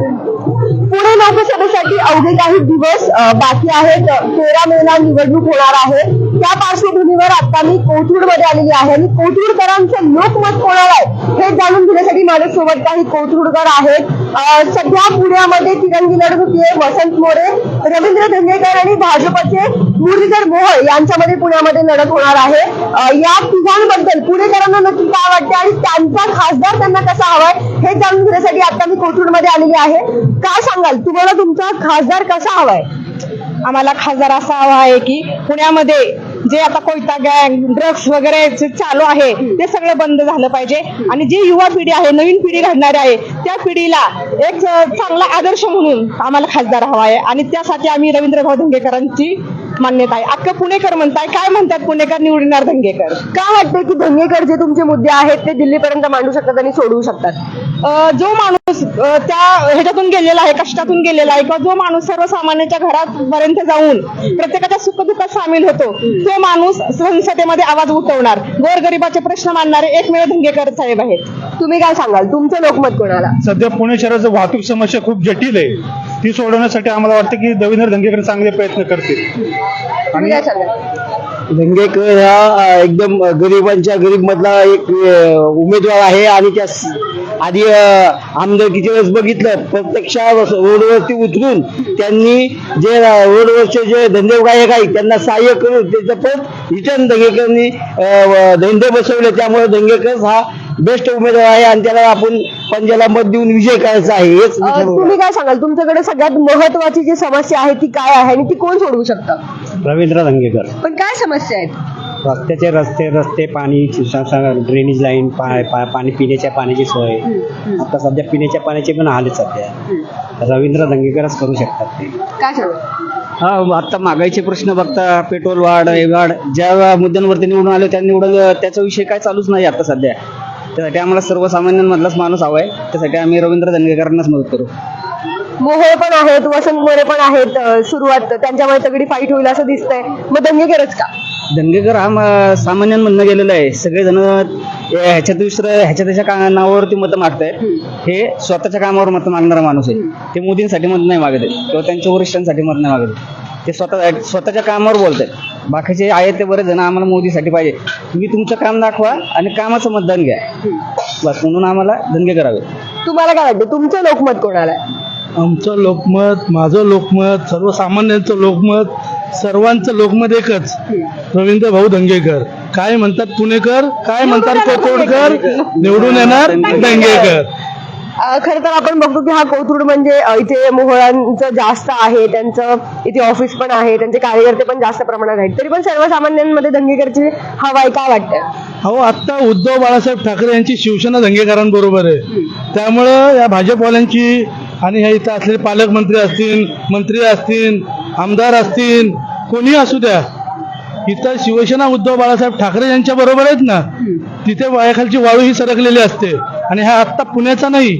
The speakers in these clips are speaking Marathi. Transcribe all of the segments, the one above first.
पुणे लोकसभेसाठी अवघे काही दिवस बाकी आहेत. तेरा मेला निवडणूक होणार आहे. त्या पार्श्वभूमीवर आता मी कोथरूडमध्ये आलेली आहे आणि कोथरूडकरांचं लोकमत कोणाला आहे हे जाणून घेण्यासाठी माझ्यासोबत काही कोथरूडकर आहेत. सध्या पुण्यामध्ये तिरंगी लढत होतीये वसंत मोरे रवींद्र धंगेकर आणि भाजपचे मुरलीधर मोहोळ यांच्यामध्ये पुण्यामध्ये लढत होणार आहे. या तिघांबद्दल पुणेकरांना नक्की काय वाटते आणि त्यांचा खासदार त्यांना कसा हवाय हे जाणून घेण्यासाठी आता मी कोथरूडमध्ये आलेली आहे. काय सांगाल? तुम्हाला तुमचा खासदार कसा हवाय आम्हाला खासदार असा हवा आहे की पुण्यामध्ये जे आता कोयता गँग ड्रग्स वगैरे जे चालू आहे ते सगळं बंद झालं पाहिजे. आणि जी युवा पिढी आहे नवीन पिढी घडणारी आहे त्या पिढीला एक चांगला आदर्श म्हणून आम्हाला खासदार हवा आहे. आणि त्यासाठी आम्ही रवींद्र भाऊ धंगेकरांची मान्यता आहे अख्खं पुणेकर म्हणताय. काय म्हणतात पुणेकर? निवडणार धंगेकर. काय वाटतं की धंगेकर जे तुमचे मुद्दे आहेत ते दिल्लीपर्यंत मांडू शकतात आणि सोडवू शकतात? जो माणूस त्या ह्याच्यातून गेलेला आहे कष्टातून गेलेला आहे. किंवा जो माणूस सर्वसामान्यांच्या घरापर्यंत जाऊन प्रत्येकाच्या सुखदुःखात सामील होतो तो माणूस संसदेमध्ये आवाज उठवणार. गोरगरिबाचे प्रश्न मांडणारे एकमेव धंगेकर साहेब आहेत. तुम्ही काय सांगाल? तुमचं लोकमत कोणाला? सध्या पुणे शहराचं वाहतूक समस्या खूप जटिल आहे. ती सोडवण्यासाठी आम्हाला वाटतं की रवींद्र धंगेकर चांगले प्रयत्न करतील. तुम्ही काय सांगाल? धंगेकर हा एकदम गरिबांच्या गरीब मधला एक उमेदवार आहे आणि त्या आधी आमदारकीच्या वेळेस बघितलं प्रत्यक्ष रोडवरती उतरून त्यांनी जे रोडवरचे जे धंदेगायक आहेत त्यांना सहाय्य करून त्याचं परत रिटर्न व- धंदे बसवले. त्यामुळे धंगेकर हा बेस्ट उमेदवार आहे आणि त्याला आपण पंजाला मत देऊन विजय करायचा आहे. हेच तुम्ही काय सांगाल? तुमच्याकडे सगळ्यात महत्वाची जी समस्या आहे ती काय आहे आणि ती कोण सोडवू शकतं? रवींद्र धंगेकर पण काय समस्या आहेत? रस्त्याचे रस्ते रस्ते पाणी ड्रेनेज लाईन पाणी पिण्याच्या पाण्याची सोय. आता सध्या पिण्याच्या पाण्याचे पण हाल आहेत सध्या. रवींद्र दंगेकरच करू शकतात ते. काय हा आता महागाईचे प्रश्न बघता पेट्रोल वाढ हे वाढ. ज्या मुद्द्यांवरती निवडून आले त्या निवडून त्याचा विषय काय चालूच नाही आता सध्या. त्यासाठी आम्हाला सर्वसामान्यांमधलाच माणूस हवा आहे त्यासाठी आम्ही रवींद्र दंगेकरांनाच मदत करू. मोहोळ पण आहेत वसंत मोरे पण आहेत सुरुवात. त्यांच्यामुळे तगडी फाईट होईल असं दिसतंय. मग दंगेकरच का? दंगेकर हा म- सामान्यांमधनं गेलेला आहे. सगळेजण ह्याच्यात दुसरं ह्याच्या त्याच्या का नावावरती मतं मागतायत. हे स्वतःच्या कामावर मत मागणारा माणूस आहे. ते मोदींसाठी मत नाही मागत आहेत. किंवा त्यांच्या वरिष्ठांसाठी मत नाही मागत आहेत. ते स्वतः स्वतःच्या कामावर बोलत आहेत बाकीचे आहेत ते बरेच जण आम्हाला मोदीसाठी पाहिजे. तुम्ही तुमचं काम दाखवा आणि कामाचं मतदान घ्या. बस म्हणून आम्हाला दंगे करावे तुम्हाला काय वाटतं? तुमचं लोकमत कोणाला आमचं लोकमत माझं लोकमत सर्वसामान्यांचं लोकमत सर्वांचं लोकमत एकच. रवींद्र भाऊ धंगेकर काय म्हणतात पुणेकर? काय म्हणतात कोथरूडकर? निवडून येणार धंगेकर अ, खरं तर आपण बघतो की हा कोथरूड म्हणजे इथे मोहळांचं जास्त आहे त्यांचं इथे ऑफिस पण आहे त्यांचे कार्यकर्ते पण जास्त प्रमाणात आहेत. तरी पण सर्वसामान्यांमध्ये दंगेकरची हवा आहे काय वाटतं अहो आत्ता उद्धव बाळासाहेब ठाकरे यांची शिवसेना धंगेकरांबरोबर आहे. त्यामुळं या भाजपवाल्यांची आणि ह्या इथं असलेले पालकमंत्री असतील मंत्री असतील आमदार असतील कोणी असू द्या. इथं शिवसेना उद्धव बाळासाहेब ठाकरे यांच्या बरोबर आहेत ना तिथे वायाखालची वाळू ही सरकलेली असते. आणि हा आत्ता पुण्याचा नाही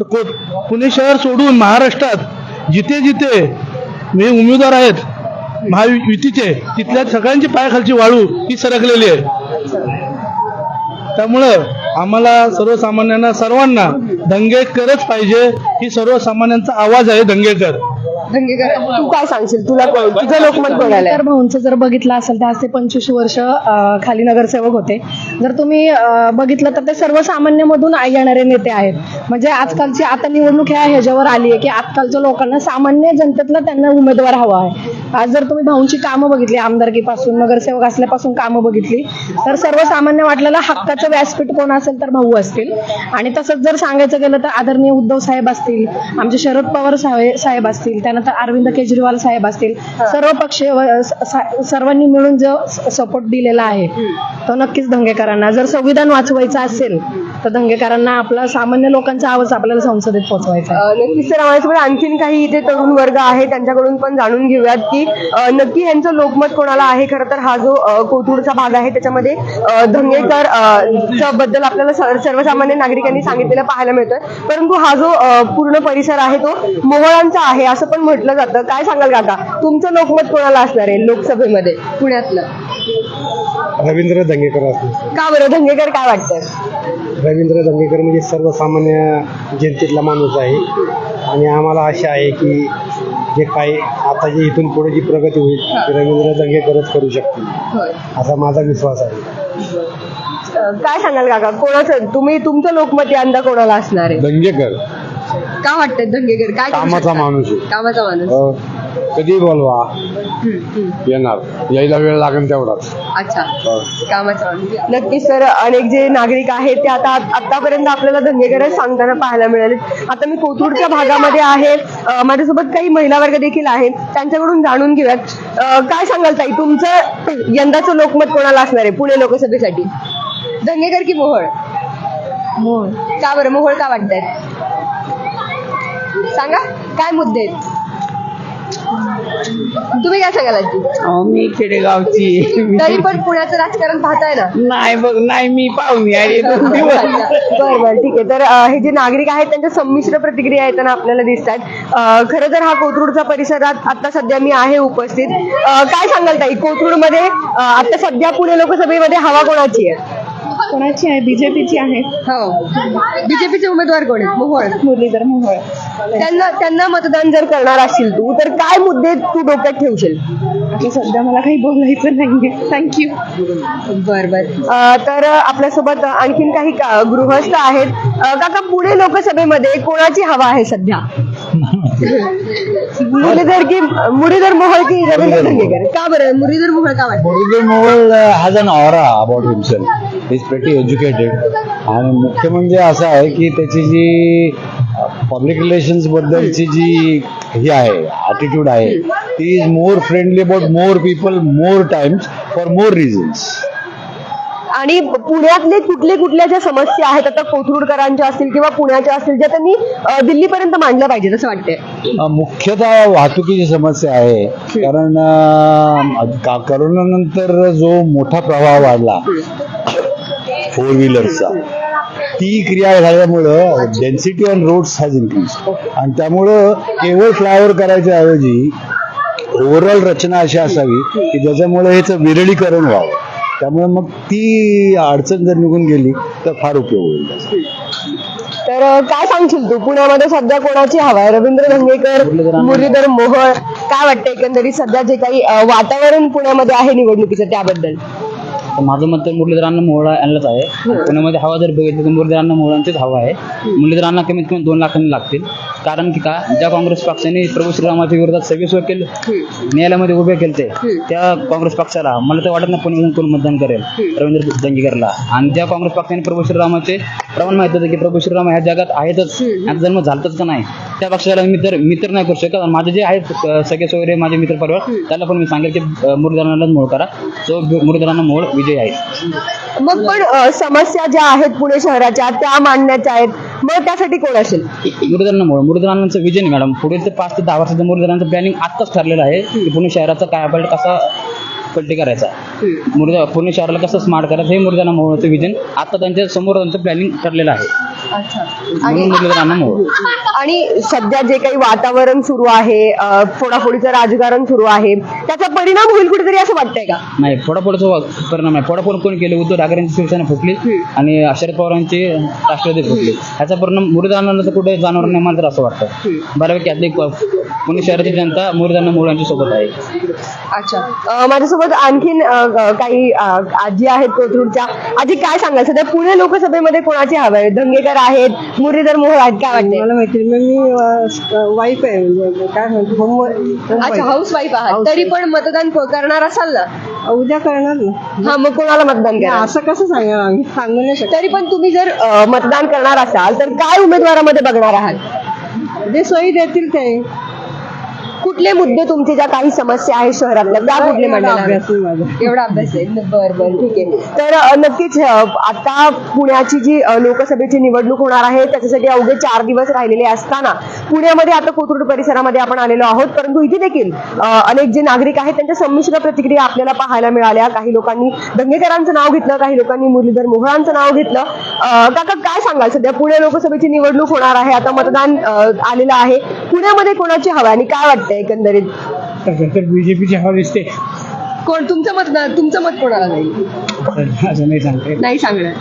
तर को पुणे शहर सोडून महाराष्ट्रात जिथे जिथे हे उमेदवार आहेत महायुतीचे तिथल्या सगळ्यांची पायाखालची वाळू ही सरकलेली आहे. त्यामुळं आम्हाला सर्वसामान्यांना सर्वांना दंगेकरच पाहिजे ही सर्वसामान्यांचा आवाज आहे दंगेकर. दंगेकर तू काय सांगशील? तुला कोण तुझं लोकमत कोणाला आहे. तर भाऊंचं जर बघितलं असेल तर आज ते पंचवीस वर्ष अं, खाली नगरसेवक होते. जर तुम्ही अं, बघितलं तर ते सर्वसामान्यमधून आ- येणारे नेते आहेत. म्हणजे आजकालची आता निवडणूक ह्या ह्याच्यावर आली आहे की आजकालच्या लोकांना सामान्य जनतेतला त्यांना उमेदवार हवा आहे. आज जर तुम्ही भाऊंची कामं बघितली आमदारकीपासून नगरसेवक असल्यापासून कामं बघितली तर सर्वसामान्य वाटलेलं हक्काचं व्यासपीठ कोण असेल तर भाऊ असतील. आणि तसंच जर सांगायचं गेलं तर आदरणीय उद्धव साहेब असतील आमचे शरद पवार साहे- साहेब असतील त्यानंतर अरविंद केजरीवाल साहेब असतील. सर्व सा- सर्वांनी मिळून जो सपोर्ट दिलेला आहे तो नक्कीच दंगेकरांना जर संविधान वाचवायचं असेल तर दंगेकरांना आपला सामान्य लोकांचा आवाज आपल्याला संसदेत पोहोचवायचा नक्कीच तर माझ्यासोबत आणखीन काही इथे तरुण वर्ग आहे त्यांच्याकडून पण जाणून घेऊयात की नक्की ह्यांचं लोकमत कोणाला आहे? खरं तर हा जो कोथरूडचा भाग आहे त्याच्यामध्ये धंगेकरबद्दल आपल्याला सर्व- सर्वसामान्य नागरिकांनी सांगितलेलं पाहायला मिळतोय. परंतु हा जो पूर्ण परिसर आहे तो मोहळांचा आहे असं पण म्हटलं जातं. काय सांगाल काका? तुमचं लोकमत कोणाला असणार आहे लोकसभेमध्ये? पुण्यातलं. रवींद्र दंगेकर असले का बरं? धंगेकर काय वाटतं? रवींद्र दंगेकर म्हणजे सर्वसामान्य जनतेतला माणूस आहे. आणि आम्हाला आशा आहे की जे काही आता जे इथून पुढे जी प्रगती होईल ती रवींद्र दंगेकरच करू शकतील. होय. असा माझा विश्वास आहे. अ, काय सांगाल काका? कोणाचं तुम्ही तुमचं लोकमत यंदा कोणाला असणार आहे? दंगेकर. का वाटतंय दंगेकर काय करू कामाचा शकतात? माणूस आहे. कामाचा माणूस. अ, कधी बोलवा? हम्म, हम्म. येणार. यायला वेळ लागेल तेवढाच. अच्छा. कामाचा माणूस. नक्कीच तर अनेक जे नागरिक आहेत ते आता आतापर्यंत आपल्याला धंगेकरच सांगताना पाहायला मिळाले आता मी कोथरूडच्या भागामध्ये आहे. अ, माझ्यासोबत काही महिला वर्ग देखील आहेत. त्यांच्याकडून जाणून घेऊयात. अ, काय सांगाल ताई? तुमचं यंदाचं लोकमत कोणाला असणार आहे? पुणे लोकसभेसाठी. धंगेकर की मोहोळ? मोहोळ. का बरं? मोहोळ का वाटतायत सांगा काय मुद्दे आहेत? तुम्ही काय सांगाल आजी? मी खेडेगावची तरी पण पुण्याचं राजकारण पाहताय ना? नाही बघ नाही मी पाहुणे आहे. दोन दिवस बरं बरं ठीक आहे. तर अं, हे जे नागरिक आहेत त्यांच्या संमिश्र प्रतिक्रिया येताना आपल्याला दिसतात अं, खरं तर हा कोथरूडचा परिसरात आता सध्या मी आहे उपस्थित. अं, काय सांगाल ताई? कोथरूडमध्ये अं, आता सध्या पुणे लोकसभेमध्ये हवा कोणाची आहे? कोणाची आहे? बीजेपीची आहे. हो. बीजेपीचे उमेदवार कोण आहेत? मोहोळ. मुरलीधर मोहोळ. त्यांना त्यांना मतदान जर करणार असशील तू तर काय मुद्दे तू डोक्यात ठेवशील? आता सध्या मला काही बोलायचं नाहीये. थँक्यू बर बर. अं, तर आपल्यासोबत आणखीन काही का- गृहस्थ आहेत. अं, काका पुणे लोकसभेमध्ये कोणाची हवा आहे सध्या? मुरलीधर की मुरलीधर मोहोळ की रवींद्र धंगेकर का बरं? मुरलीधर मोहोळ का वाटतं? Murlidhar Mohol has an aura about himself is pretty educated आणि मुख्य म्हणजे असं आहे की त्याची जी पब्लिक रिलेशन्स बद्दलची जी ही आहे ॲटिट्यूड आहे ती is more friendly about more people more times for more reasons आणि पुण्यातले कुठले कुठल्या ज्या समस्या आहेत आता कोथरूडकरांच्या असतील किंवा पुण्याच्या असतील ज्या त्यांनी दिल्लीपर्यंत मांडल्या पाहिजेत असं वाटतंय. मुख्यतः वाहतुकीची समस्या आहे. कारण करोनानंतर जो मोठा प्रवाह वाढला फोर व्हीलरचा ती क्रिया झाल्यामुळं density on roads has increase आणि त्यामुळं केवळ फ्लायओव्हर करायच्या ऐवजी ओव्हरऑल रचना अशी असावी की ज्याच्यामुळे ह्याचं विरळीकरण व्हावं. त्यामुळे मग ती अडचण जर निघून गेली तर फार उपयोग होईल तर काय सांगशील तू? पुण्यामध्ये सध्या कोणाची हवा आहे? रवींद्र धंगेकर मुरलीधर मोहोळ काय वाटतं एकंदरीत सध्या जे काही वातावरण पुण्यामध्ये आहे निवडणुकीचं त्याबद्दल? तर माझं मत तर मुरलीधरांना मोहळा यांनाच आहे. पुण्यामध्ये हवा जर बघितली तर मुरलीधरांना मोहळांचीच हवा आहे. मुरलीधरांना कमीत कमी दोन लाखांनी लागतील. कारण की का? ज्या काँग्रेस पक्षाने प्रभू श्रीरामाच्या विरोधात सव्वीस वकील न्यायालयामध्ये उभे केले त्या काँग्रेस पक्षाला मला तर वाटत नाही पुणे कोण मतदान करेल रवींद्र दंगेकरला. आणि ज्या काँग्रेस पक्षाने प्रभू श्रीरामाचे प्रमाण माहीत होतं की प्रभू श्रीराम ह्या जगात आहेतच यांचा जन्म झालतच का नाही? त्या पक्षाला मी तर मित्र नाही करू शकत. माझे जे आहेत सगळे वगैरे माझे मित्र परिवार त्याला पण मी सांगेल की मुरलीधरांनाच मोळ करा. जो मुरलीधरांना मोळ विजय आहे. मग पण अं, समस्या ज्या आहेत पुणे शहराच्या त्या मांडण्याच्या आहेत. मग त्यासाठी कोण असेल? मुरलीधरांना मोळ मुरलीधरांचं विजन मॅडम. पुढील ते पाच ते दहा वर्षाचं मुरलीधरांचं प्लॅनिंग आत्ताच ठरलेलं आहे की पुणे शहराचा काय आपल्याला कसा पलटी करायचा. मुरली पुणे शहराला कसं स्मार्ट करायचं हे मुरलीधरांना मोळचं विजन आता त्यांच्यासमोर त्यांचं प्लॅनिंग ठरलेलं आहे. म्हणून आणि सध्या जे काही वातावरण सुरू आहे अं, फोडाफोडीचं राजकारण सुरू आहे त्याचा परिणाम होईल कुठेतरी असं वाटतंय का? नाही फोडाफोडचा परिणाम आहे. फोडाफोड कोण केले? उद्धव ठाकरेंची शिवसेना फुटली आणि शरद पवारांची राष्ट्रवादी फुटली. ह्याचा परिणाम मुरलीधरांना तर कुठे जाणवणार नाही मला तर असं वाटतं. बऱ्यापैकी प- पुणे शहराची जनता मुरलीधरांना मुलांच्या सोबत आहे. अच्छा. अं, माझ्यासोबत आणखीन अं, काही अं, आजी आहेत कोथरूडच्या. आजी काय सांगाल? सध्या पुणे लोकसभेमध्ये कोणाची हवं आहे? दंगेकर आहेत. मुरलीधर मोहोळ आहेत. काय वाटते मला माहिती नाही. मी वाईफ आहे. म्हणजे काय म्हणतो होम अच्छा हाऊस वाईफ आहात. तरी पण मतदान करणार असाल ना? उद्या करणार ना. हा मग कोणाला मतदान करा असं कसं सांगणार आम्ही? सांगू नाही शकत. तरी पण तुम्ही जर अं, मतदान करणार असाल तर काय उमेदवारामध्ये बघणार आहात? जे सोयी देतील ते. कुठले मुद्दे तुमचे ज्या काही समस्या आहेत शहरातल्या त्या कुठले एवढा अभ्यास एवढा आहे? बर बर ठीक आहे. तर अ, नक्कीच आता पुण्याची जी लोकसभेची निवडणूक होणार आहे त्याच्यासाठी अवघे चार दिवस राहिलेले असताना पुण्यामध्ये आता कोथरूड परिसरामध्ये आपण आलेलो आहोत परंतु इथे देखील अनेक जे नागरिक आहेत त्यांच्या संमिश्र प्रतिक्रिया आपल्याला पाहायला मिळाल्या. काही लोकांनी दंगेकरांचं नाव घेतलं काही लोकांनी मुरलीधर मोहळांचं नाव घेतलं. काका काय सांगाल? सध्या पुणे लोकसभेची निवडणूक होणार आहे आता मतदान आलेलं आहे. पुण्यामध्ये कोणाची हवा आहे आणि काय वाटतंय? एकंदरीत तर बीजेपीची हवा दिसते. कोण? तुमचं मत तुमचं मत कोणाला जाईल? असं नाही सांगते नाही सांगणार.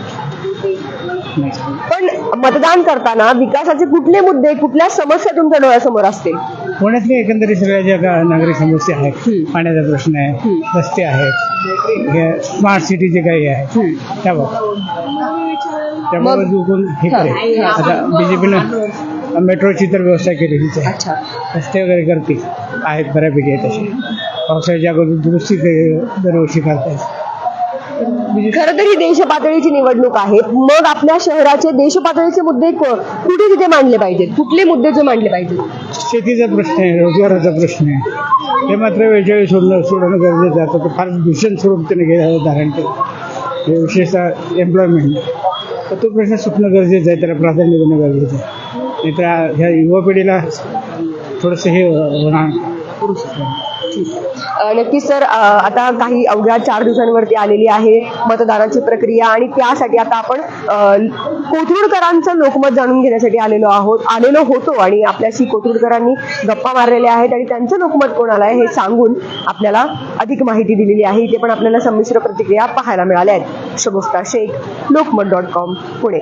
नाही. पण मतदान करताना विकासाचे कुठले मुद्दे कुठल्या समस्या तुमच्या डोळ्यासमोर असतील? पुण्यातले एकंदरीत सगळ्या ज्या नागरिक समस्या आहेत. पाण्याचा प्रश्न आहे रस्ते आहेत स्मार्ट सिटी जे काही आहे त्याबाबत त्याबाबत जो कोण हे करेल. आता बीजेपीनं मेट्रोची तर व्यवस्था आहे अच्छा. रस्ते वगैरे करते आहेत बऱ्यापैकी आहेत तसे पावसाळ्याच्या अगोदर दुरुस्ती क- दरवर्षी करतायत. खरं तर ही देश पातळीची निवडणूक आहे. मग आपल्या शहराचे देश पातळीचे मुद्दे क- कुठे तिथे मांडले पाहिजेत? कुठले मुद्दे जे मांडले पाहिजेत? शेतीचा प्रश्न आहे रोजगाराचा प्रश्न आहे. हे मात्र वेळच्यावेळी सोडणं सोडणं गरजेचं आहे. आता तो फार भीषण स्वरूप त्याने गेलं धारण केलं. हे विशेषतः एम्प्लॉयमेंट तर तो प्रश्न सुटणं गरजेचं आहे त्याला प्राधान्य देणं गरजेचं आहे. नाहीतर ह्या युवा पिढीला थोडंसं हे होणार. नक्कीच सर आता काही अवघ्या चार दिवसांवरती आलेली आहे मतदानाची प्रक्रिया आणि त्यासाठी आता आपण कोथरूडकरांचं लोकमत जाणून घेण्यासाठी आलेलो आहोत आलेलो होतो आणि आपल्याशी कोथरूडकरांनी गप्पा मारलेल्या आहेत आणि त्यांचं लोकमत कोणाला आहे हे सांगून आपल्याला अधिक माहिती दिलेली आहे. इथे पण आपल्याला संमिश्र प्रतिक्रिया पाहायला मिळाल्या आहेत. Shagufta Shaikh Lokmat dot com Pune.